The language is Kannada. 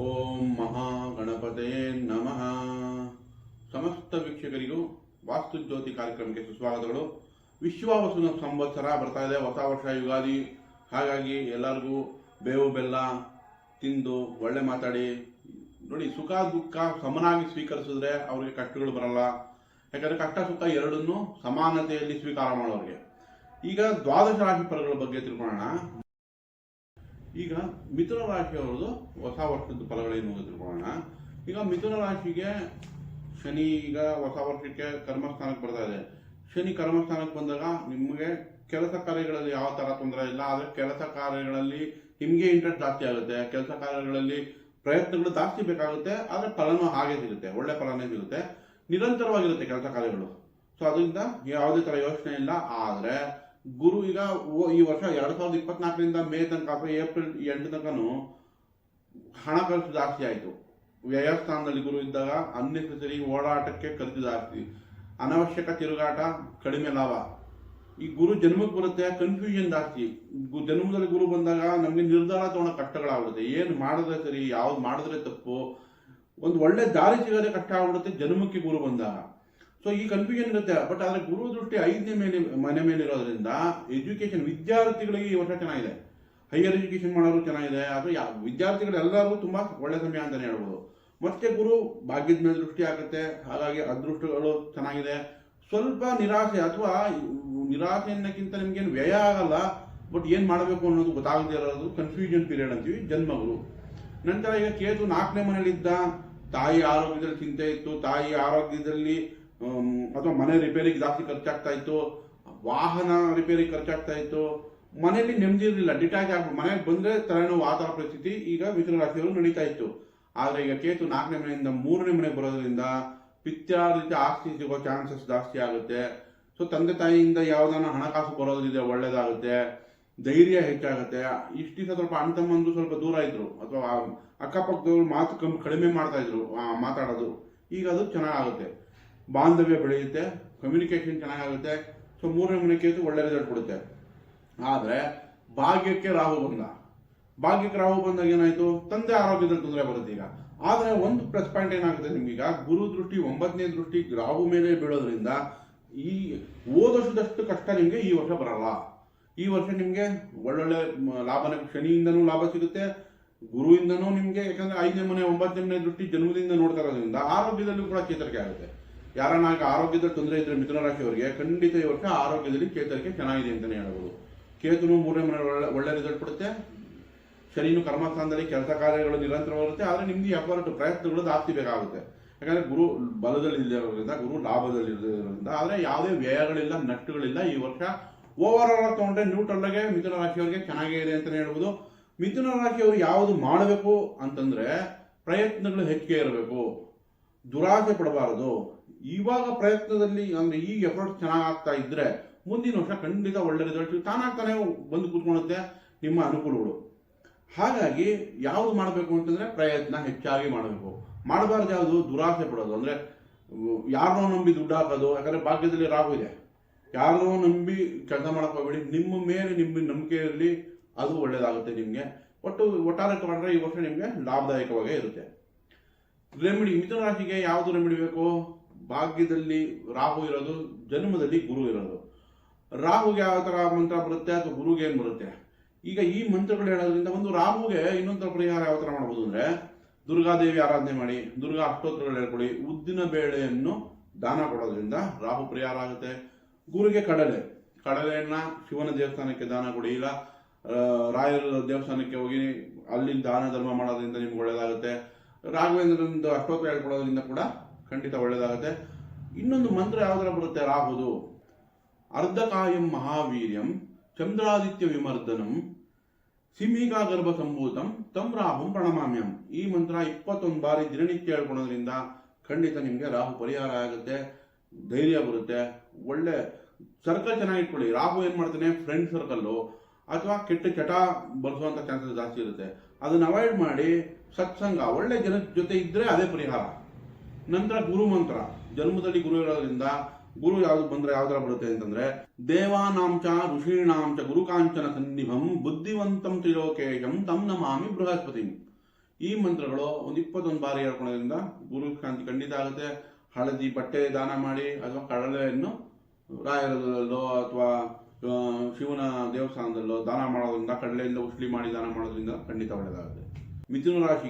ಓಂ ಮಹಾಗಣಪತೆ ನಮಃ. ಸಮಸ್ತ ವೀಕ್ಷಕರಿಗೂ ವಾಸ್ತು ಜ್ಯೋತಿ ಕಾರ್ಯಕ್ರಮಕ್ಕೆ ಸುಸ್ವಾಗತಗಳು. ವಿಶ್ವವಸುನ ಸಂವತ್ಸರ ಬರ್ತಾ ಇದೆ, ಹೊಸ ವರ್ಷ ಯುಗಾದಿ. ಹಾಗಾಗಿ ಎಲ್ಲರಿಗೂ ಬೇವು ಬೆಲ್ಲ ತಿಂದು ಒಳ್ಳೆ ಮಾತಾಡಿ. ನೋಡಿ, ಸುಖ ದುಃಖ ಸಮನಾಗಿ ಸ್ವೀಕರಿಸಿದ್ರೆ ಅವರಿಗೆ ಕಷ್ಟಗಳು ಬರಲ್ಲ. ಯಾಕಂದ್ರೆ ಕಷ್ಟ ಸುಖ ಎರಡನ್ನೂ ಸಮಾನತೆಯಲ್ಲಿ ಸ್ವೀಕಾರ ಮಾಡೋರಿಗೆ. ಈಗ ದ್ವಾದಶ ರಾಶಿ ಫಲಗಳ ಬಗ್ಗೆ ತಿಳ್ಕೊಳ್ಳೋಣ. ಈಗ ಮಿಥುನ ರಾಶಿಯವರದು ಹೊಸ ವರ್ಷದ ಫಲಗಳೇನು ತಿಳ್ಕೊಳ್ಳೋಣ ಈಗ ಮಿಥುನ ರಾಶಿಗೆ ಶನಿ ಈಗ ಹೊಸ ವರ್ಷಕ್ಕೆ ಕರ್ಮಸ್ಥಾನಕ್ಕೆ ಬರ್ತಾ ಇದೆ. ಶನಿ ಕರ್ಮಸ್ಥಾನಕ್ಕೆ ಬಂದಾಗ ನಿಮಗೆ ಕೆಲಸ ಕಾರ್ಯಗಳಲ್ಲಿ ಯಾವ ತರ ತೊಂದರೆ ಇಲ್ಲ, ಆದರೆ ಕೆಲಸ ಕಾರ್ಯಗಳಲ್ಲಿ ನಿಮಗೆ ಇಂಟ್ರೆಸ್ಟ್ ಜಾಸ್ತಿ ಆಗುತ್ತೆ. ಕೆಲಸ ಕಾರ್ಯಗಳಲ್ಲಿ ಪ್ರಯತ್ನಗಳು ಜಾಸ್ತಿ ಬೇಕಾಗುತ್ತೆ, ಆದರೆ ಫಲನೂ ಹಾಗೆ ಸಿಗುತ್ತೆ. ಒಳ್ಳೆ ಫಲನೇ ಸಿಗುತ್ತೆ. ನಿರಂತರವಾಗಿರುತ್ತೆ ಕೆಲಸ ಕಾರ್ಯಗಳು. ಸೊ ಅದರಿಂದ ಯಾವುದೇ ತರ ಯೋಚನೆ ಇಲ್ಲ. ಆದ್ರೆ ಗುರು ಈಗ ಈ ವರ್ಷ ಎರಡು ಸಾವಿರದ ಇಪ್ಪತ್ನಾಲ್ಕರಿಂದ ಮೇ ತನಕ ಅಥವಾ ಏಪ್ರಿಲ್ ಎಂಟು ತನಕನು ಹಣ ಖರ್ಚು ಜಾಸ್ತಿ ಆಯಿತು. ವ್ಯಯಸ್ಥಾನದಲ್ಲಿ ಗುರು ಇದ್ದಾಗ ಅನ್ನೆಸರಿ ಓಡಾಟಕ್ಕೆ ಖರ್ಚು ಜಾಸ್ತಿ ಅನವಶ್ಯಕ ತಿರುಗಾಟ, ಕಡಿಮೆ ಲಾಭ. ಈ ಗುರು ಜನ್ಮಕ್ಕೆ ಬರುತ್ತೆ ಕನ್ಫ್ಯೂಷನ್ ಜಾಸ್ತಿ. ಜನ್ಮದಲ್ಲಿ ಗುರು ಬಂದಾಗ ನಮಗೆ ನಿರ್ಧಾರ ತಗೊಳ್ಳೋ ಕಷ್ಟಗಳಾಗ್ಬಿಡುತ್ತೆ. ಏನು ಮಾಡಿದ್ರೆ ಸರಿ, ಯಾವ್ದು ಮಾಡಿದ್ರೆ ತಪ್ಪು. ಒಂದು ಒಳ್ಳೆ ದಾರಿ ಸಿಗೋದೇ ಕಷ್ಟ ಆಗ್ಬಿಡುತ್ತೆ ಜನ್ಮಕ್ಕೆ ಗುರು ಬಂದಾಗ. ಸೊ ಈ ಕನ್ಫ್ಯೂಷನ್ ಇರುತ್ತೆ. ಬಟ್ ಆದ್ರೆ ಗುರು ದೃಷ್ಟಿ ಐದನೇ ಮೇಲೆ, ಮನೆ ಮೇಲೆ ಇರೋದ್ರಿಂದ ಎಜುಕೇಶನ್ ವಿದ್ಯಾರ್ಥಿಗಳಿಗೆ ಈ ವರ್ಷ ಚೆನ್ನಾಗಿದೆ. ಹೈಯರ್ ಎಜುಕೇಶನ್ ಮಾಡೋರು ಚೆನ್ನಾಗಿದೆ. ಅಥವಾ ಯಾ ವಿದ್ಯಾರ್ಥಿಗಳೆಲ್ಲರಿಗೂ ತುಂಬ ಒಳ್ಳೆ ಸಮಯ ಅಂತಲೇ ಹೇಳ್ಬೋದು. ಮತ್ತೆ ಗುರು ಭಾಗ್ಯದ ಮೇಲೆ ದೃಷ್ಟಿ ಆಗುತ್ತೆ ಹಾಗಾಗಿ ಅದೃಷ್ಟಗಳು ಚೆನ್ನಾಗಿದೆ. ಸ್ವಲ್ಪ ನಿರಾಸೆ ಅಥವಾ ನಿರಾಸೆ ಅನ್ನೋಕ್ಕಿಂತ ನಿಮ್ಗೇನು ವ್ಯಯ ಆಗಲ್ಲ. ಬಟ್ ಏನು ಮಾಡಬೇಕು ಅನ್ನೋದು ಗೊತ್ತಾಗದೇ ಇರೋದು. ಕನ್ಫ್ಯೂಷನ್ ಪೀರಿಯಡ್ ಅಂತೀವಿ ಜನ್ಮಗಳು ನಂತರ ಈಗ ಕೇತು ನಾಲ್ಕನೇ ಮನೇಲಿದ್ದ ತಾಯಿ ಆರೋಗ್ಯದಲ್ಲಿ ಚಿಂತೆ ಇತ್ತು. ತಾಯಿ ಆರೋಗ್ಯದಲ್ಲಿ ಅಥವಾ ಮನೆ ರಿಪೇರಿಗೆ ಜಾಸ್ತಿ ಖರ್ಚಾಗ್ತಾ ಇತ್ತು, ವಾಹನ ರಿಪೇರಿ ಖರ್ಚಾಗ್ತಾ ಇತ್ತು, ಮನೆಯಲ್ಲಿ ನೆಮ್ಮದಿ ಇರಲಿಲ್ಲ ಡಿಟ್ಯಾಚ್ ಆಗ್ಬೋದು ಮನೆಗೆ ಬಂದರೆ ತಲೆನೋವು ಆ ಥರ ಪರಿಸ್ಥಿತಿ ಈಗ ಮಿಥುನ ರಾಶಿಯವರು ನಡೀತಾ ಇತ್ತು. ಆದರೆ ಈಗ ಕೇತು ನಾಲ್ಕನೇ ಮನೆಯಿಂದ ಮೂರನೇ ಮನೆಗೆ ಬರೋದ್ರಿಂದ ಪಿತ್ಯಾರ್ಜಿತ ಆಸ್ತಿ ಸಿಗೋ ಚಾನ್ಸಸ್ ಜಾಸ್ತಿ ಆಗುತ್ತೆ. ಸೊ ತಂದೆ ತಾಯಿಯಿಂದ ಯಾವುದಾನ ಹಣಕಾಸು ಬರೋದ್ರಿಂದ ಒಳ್ಳೇದಾಗುತ್ತೆ, ಧೈರ್ಯ ಹೆಚ್ಚಾಗುತ್ತೆ. ಇಷ್ಟು ದಿವಸ ಸ್ವಲ್ಪ ಅಣ್ಣ ಸ್ವಲ್ಪ ದೂರ ಇದ್ರು, ಅಥವಾ ಅಕ್ಕಪಕ್ಕದವ್ರು ಮಾತು ಕಮ್ಮಿ ಕಡಿಮೆ ಮಾಡ್ತಾ ಇದ್ರು ಮಾತಾಡೋದು. ಈಗ ಅದು ಚೆನ್ನಾಗುತ್ತೆ ಬಾಂಧವ್ಯ ಬೆಳೆಯುತ್ತೆ ಕಮ್ಯುನಿಕೇಷನ್ ಚೆನ್ನಾಗಾಗುತ್ತೆ ಸೊ ಮೂರನೇ ಮನೆ ಕೇತು ಒಳ್ಳೆ ರಿಸಲ್ಟ್ ಕೊಡುತ್ತೆ. ಆದರೆ ಭಾಗ್ಯಕ್ಕೆ ರಾಹು ಬಂದ. ಭಾಗ್ಯಕ್ಕೆ ರಾಹು ಬಂದಾಗ ಏನಾಯಿತು? ತಂದೆ ಆರೋಗ್ಯದಲ್ಲಿ ತೊಂದರೆ ಬರುತ್ತೆ ಈಗ. ಆದರೆ ಒಂದು ಪ್ಲಸ್ ಪಾಯಿಂಟ್ ಏನಾಗುತ್ತೆ ನಿಮಗೀಗ? ಗುರು ದೃಷ್ಟಿ, ಒಂಬತ್ತನೇ ದೃಷ್ಟಿ, ರಾಹು ಮೇಲೆ ಬೀಳೋದ್ರಿಂದ ಈ ಓದೋಷದಷ್ಟು ಕಷ್ಟ ನಿಮಗೆ ಈ ವರ್ಷ ಬರಲ್ಲ. ಈ ವರ್ಷ ನಿಮಗೆ ಒಳ್ಳೊಳ್ಳೆ ಲಾಭನ ಶನಿಯಿಂದನೂ ಲಾಭ ಸಿಗುತ್ತೆ, ಗುರುವಿಂದನೂ ನಿಮಗೆ, ಯಾಕಂದ್ರೆ ಐದನೇ ಮನೆ, ಒಂಬತ್ತನೇ ಮನೆ ದೃಷ್ಟಿ ಜನ್ಮದಿಂದ ನೋಡ್ತಾ ಇರೋದ್ರಿಂದ ಆರೋಗ್ಯದಲ್ಲೂ ಕೂಡ ಚೇತರಿಕೆ ಆಗುತ್ತೆ. ಯಾರನ್ನ ಆರೋಗ್ಯದ ತೊಂದರೆ ಇದ್ರೆ ಮಿಥುನ ರಾಶಿಯವರಿಗೆ ಖಂಡಿತ ಈ ವರ್ಷ ಆರೋಗ್ಯದಲ್ಲಿ ಚೇತರಿಕೆ ಚೆನ್ನಾಗಿದೆ ಅಂತಲೇ ಹೇಳ್ಬೋದು. ಕೇತುನು ಮೂರನೇ ಮನೆ ಒಳ್ಳೆ ಒಳ್ಳೆ ರಿಸಲ್ಟ್ ಕೊಡುತ್ತೆ. ಶನಿನು ಕರ್ಮಸ್ಥಾನದಲ್ಲಿ ಕೆಲಸ ಕಾರ್ಯಗಳು ನಿರಂತರವಾಗಿರುತ್ತೆ ಆದರೆ ನಿಮ್ಗೆ ಎಫರ್ಟ್ ಪ್ರಯತ್ನಗಳು ಜಾಸ್ತಿ ಬೇಕಾಗುತ್ತೆ ಯಾಕಂದ್ರೆ ಗುರು ಬಲದಲ್ಲಿ ಇರೋದ್ರಿಂದ ಗುರು ಲಾಭದಲ್ಲಿ ಇರೋದ್ರಿಂದ ಆದರೆ ಯಾವುದೇ ವ್ಯಯಗಳಿಲ್ಲ ನಟ್ಟುಗಳಿಲ್ಲ ಈ ವರ್ಷ ಓವರ್ ಆಲ್ ತಗೊಂಡ್ರೆ ನ್ಯೂಟ್ರಲ್ ಆಗಿ ಮಿಥುನ ರಾಶಿಯವರಿಗೆ ಚೆನ್ನಾಗೇ ಇದೆ ಅಂತಾನೆ ಹೇಳ್ಬೋದು. ಮಿಥುನ ರಾಶಿಯವರು ಯಾವುದು ಮಾಡಬೇಕು ಅಂತಂದ್ರೆ ಪ್ರಯತ್ನಗಳು ಹೆಚ್ಚಿಗೆ ಇರಬೇಕು. ದುರಾಸೆ ಪಡಬಾರದು. ಇವಾಗ ಪ್ರಯತ್ನದಲ್ಲಿ ಅಂದ್ರೆ ಈ ಎಫರ್ಟ್ ಚೆನ್ನಾಗಿ ಆಗ್ತಾ ಇದ್ರೆ ಮುಂದಿನ ವರ್ಷ ಖಂಡಿತ ಒಳ್ಳೆ ರಿಸಲ್ಟ್ ತಾನಾಗ್ತಾನೆ ಬಂದು ಕೂತ್ಕೊಳ್ಳುತ್ತೆ ನಿಮ್ಮ ಅನುಕೂಲಗಳು. ಹಾಗಾಗಿ ಯಾವುದು ಮಾಡಬೇಕು ಅಂತಂದ್ರೆ ಪ್ರಯತ್ನ ಹೆಚ್ಚಾಗಿ ಮಾಡಬೇಕು. ಮಾಡಬಾರ್ದು ಯಾವುದು? ದುರಾಸೆ ಪಡೋದು. ಅಂದ್ರೆ ಯಾರನ್ನೋ ನಂಬಿ ದುಡ್ಡು ಹಾಕೋದು. ಯಾಕಂದ್ರೆ ಭಾಗ್ಯದಲ್ಲಿ ರಾಹು ಇದೆ. ಯಾರನ್ನೋ ನಂಬಿ ಕೆಲಸ ಮಾಡಕ್ ಹೋಗ್ಬೇಡಿ. ನಿಮ್ಮ ಮೇಲೆ ನಿಮ್ಮ ನಂಬಿಕೆಯಲ್ಲಿ ಅದು ಒಳ್ಳೆಯದಾಗುತ್ತೆ ನಿಮಗೆ. ಒಟ್ಟು ಒಟ್ಟಾರೆ ತಗೊಂಡ್ರೆ ಈ ವರ್ಷ ನಿಮಗೆ ಲಾಭದಾಯಕವಾಗೇ ಇರುತ್ತೆ. ರೆಮಿಡಿ ಮಿಥುನ ರಾಶಿಗೆ ಯಾವುದು ರೆಮಿಡಿ ಬೇಕು? ಭಾಗ್ಯದಲ್ಲಿ ರಾಹು ಇರೋದು, ಜನ್ಮದಲ್ಲಿ ಗುರು ಇರೋದು. ರಾಹುಗೆ ಯಾವ ಥರ ಮಂತ್ರ ಬರುತ್ತೆ ಅಥವಾ ಗುರುಗೆ ಏನು ಬರುತ್ತೆ? ಈಗ ಈ ಮಂತ್ರಗಳು ಹೇಳೋದ್ರಿಂದ ಒಂದು ರಾಹುಗೆ ಇನ್ನೊಂದು ಪರಿಹಾರ ಯಾವ ಥರ ಮಾಡ್ಬೋದು ಅಂದ್ರೆ ದುರ್ಗಾದೇವಿ ಆರಾಧನೆ ಮಾಡಿ, ದುರ್ಗಾ ಅಷ್ಟೋತ್ರಗಳು ಹೇಳ್ಕೊಳ್ಳಿ, ಉದ್ದಿನ ಬೇಳೆಯನ್ನು ದಾನ ಕೊಡೋದ್ರಿಂದ ರಾಹು ಪರಿಹಾರ ಆಗುತ್ತೆ. ಗುರುಗೆ ಕಡಲೆ. ಕಡಲೆಯನ್ನ ಶಿವನ ದೇವಸ್ಥಾನಕ್ಕೆ ದಾನ ಕೊಡಿ. ಇಲ್ಲ ರಾಯರ ದೇವಸ್ಥಾನಕ್ಕೆ ಹೋಗಿ, ಅಲ್ಲಿ ದಾನ ಧರ್ಮ ಮಾಡೋದ್ರಿಂದ ನಿಮ್ಗೆ ಒಳ್ಳೇದಾಗುತ್ತೆ. ರಾಘವೇಂದ್ರನಿಂದ ಅಷ್ಟೋತ್ತರ ಹೇಳ್ಕೊಡೋದ್ರಿಂದ ಕೂಡ ಖಂಡಿತ ಒಳ್ಳೆಯದಾಗುತ್ತೆ ಇನ್ನೊಂದು ಮಂತ್ರ ಯಾವ್ದಾರ ಬರುತ್ತೆ? ರಾಹುದು. ಅರ್ಧಕಾಯಂ ಮಹಾವೀರ್ಯಂ, ಚಂದ್ರಾದಿತ್ಯ ವಿಮರ್ದನಂ ಸಿಂಹಿಕಾ ಗರ್ಭ ಸಂಭೂತಂ, ತಂ ರಾಹುಂ ಪ್ರಣಮಾಮ್ಯಂ. ಈ ಮಂತ್ರ ಇಪ್ಪತ್ತೊಂದು ಬಾರಿ ದಿನನಿತ್ಯ ಹೇಳ್ಕೊಳ್ಳೋದ್ರಿಂದ ಖಂಡಿತ ನಿಮಗೆ ರಾಹು ಪರಿಹಾರ ಆಗುತ್ತೆ, ಧೈರ್ಯ ಬರುತ್ತೆ. ಒಳ್ಳೆ ಸರ್ಕಲ್ ಚೆನ್ನಾಗಿ ಇಟ್ಕೊಳ್ಳಿ. ರಾಹು ಏನು ಮಾಡ್ತಾನೆ? ಫ್ರೆಂಡ್ ಸರ್ಕಲ್ಲು ಅಥವಾ ಕೆಟ್ಟ ಚಟ ಬರ್ಸುವಂತ ಚಾನ್ಸಸ್ ಜಾಸ್ತಿ ಇರುತ್ತೆ. ಅದನ್ನ ಅವಾಯ್ಡ್ ಮಾಡಿ ಸತ್ಸಂಗ, ಒಳ್ಳೆ ಜನ ಜೊತೆ ಇದ್ದರೆ ಅದೇ ಪರಿಹಾರ. ನಂತರ ಗುರು ಮಂತ್ರ. ಜನ್ಮದಲ್ಲಿ ಗುರು ಇರೋದ್ರಿಂದ ಗುರು ಯಾವ್ದು ಬಂದ್ರೆ ಯಾವ್ದಾರ ಬರುತ್ತೆ ಅಂತಂದ್ರೆ, ದೇವಾನಾಂಚ ಋಷೀಣಾಂಚ ಗುರುಕಾಂಚನ ಸನ್ನಿಭಂ ಬುದ್ಧಿವಂತಂ ತ್ರಿಲೋಕೇಶಂ ತಂ ನಮಾಮಿ ಬೃಹಸ್ಪತಿ. ಈ ಮಂತ್ರಗಳು ಒಂದು ಇಪ್ಪತ್ತೊಂದು ಬಾರಿ ಹೇಳ್ಕೊಳ್ಳೋದ್ರಿಂದ ಗುರು ಕಾಂತಿ ಖಂಡಿತ ಆಗುತ್ತೆ. ಹಳದಿ ಬಟ್ಟೆ ದಾನ ಮಾಡಿ, ಅಥವಾ ಕಡಲೆಯನ್ನು ರಾಯರದಲ್ಲೋ ಅಥವಾ ಶಿವನ ದೇವಸ್ಥಾನದಲ್ಲೋ ದಾನ ಮಾಡೋದ್ರಿಂದ, ಕಡಲೆಯಿಂದ ಉಸ್ಲಿ ಮಾಡಿ ದಾನ ಮಾಡೋದ್ರಿಂದ ಖಂಡಿತ ಒಳ್ಳೆಯದಾಗುತ್ತೆ ಮಿಥುನ ರಾಶಿ